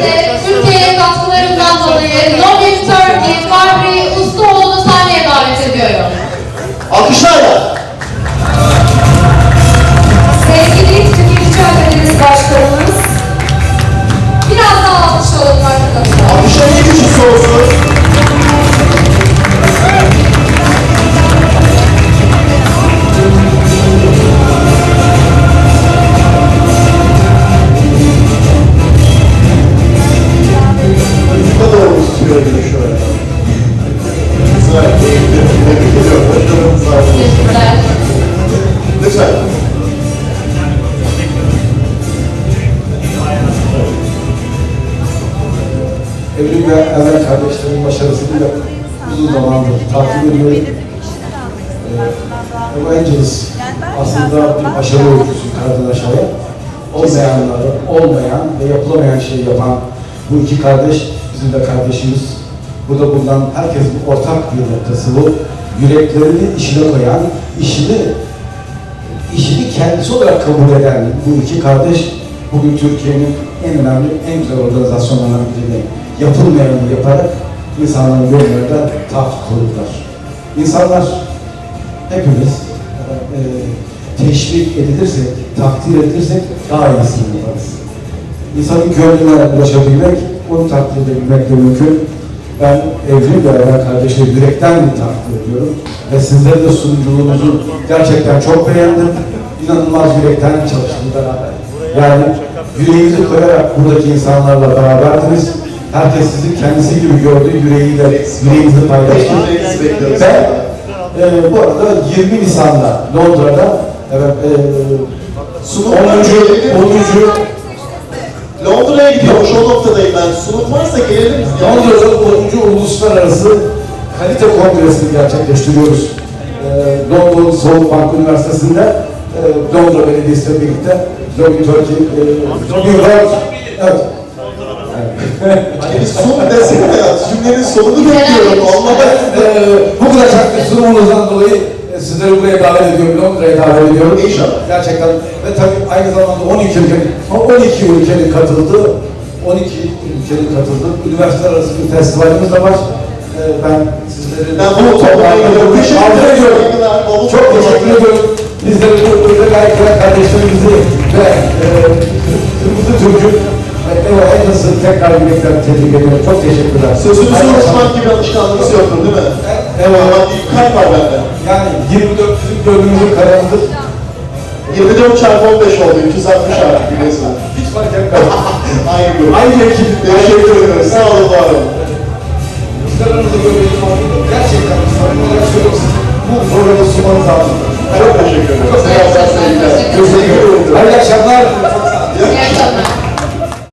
de Evrim ve Emel kardeşlerin başarısını da uzun zamandır takip ediyorum. Los Angeles aslında bir başarı öyküsü Karadeniz aşağıya. Olmayanları, olmayan ve yapılamayan şeyi yapan bu iki kardeş bizim de kardeşimiz. Burada bulunan herkesin ortak bir noktası bu. Yüreklerini işine koyan, işini işini kendisi olarak kabul eden bu iki kardeş bugün Türkiye'nin en önemli, en güzel organizasyonlarından birini yapılmayanı yaparak insanların yollarında taht kurdular. İnsanlar hepimiz e, teşvik edilirsek, takdir edilirsek daha iyisini yaparız. İnsanın gönlüne ulaşabilmek, onu takdir edebilmek de mümkün. Ben Evrim ve Eren kardeşi yürekten bir takdir ediyorum. Ve sizlerin de sunuculuğunuzu gerçekten çok beğendim. İnanılmaz yürekten çalıştınız beraber. Yani yüreğinizi koyarak buradaki insanlarla beraberdiniz. Herkes sizi kendisi gibi gördü, yüreğiyle yüreğinizi paylaştı. Ve e, bu arada 20 Nisan'da Londra'da evet, e, Sunum 10. 10. Londra'ya gidiyormuş o noktadayım ben. Sunum varsa gelelim. Londra'da 10. Uluslararası Kalite Kongresi'ni gerçekleştiriyoruz. Ee, London Soğukbank Üniversitesi'nde e, Londra Belediyesi ile birlikte Lobby Turkey, e, New York, evet. Hani sun desene ya. Cümlenin sonunu bekliyorum. Allah'a. Ee, bu kadar şartlı sunumunuzdan dolayı e, sizleri buraya davet ediyorum, Londra'ya davet ediyorum. İnşallah. Gerçekten ve tabii aynı zamanda 12 ülkenin, 12 ülkenin katıldığı, 12 ülkenin katıldığı üniversiteler arası bir festivalimiz de var. Ee, ben sizleri Ben bunu toplamaya gidiyorum. Teşekkür ediyorum. Çok teşekkür ediyorum. Bizleri bu burada gayet kardeşlerimizi ve e, ve Eva Anders'ı tekrar yürekten tebrik ediyorum. Çok teşekkürler. Sözünüzü unutmak gibi alışkanlığınız yoktur değil mi? Evet. Bir kalp var bende. Yani 24 bizim gönlümüzün kararıdır. 24 çarpı 15 oldu. 260 artık biliyorsun. Hiç fark etmez. Aynı grup. Aynı ekip. Teşekkür ederim. Sağ olun, var olun.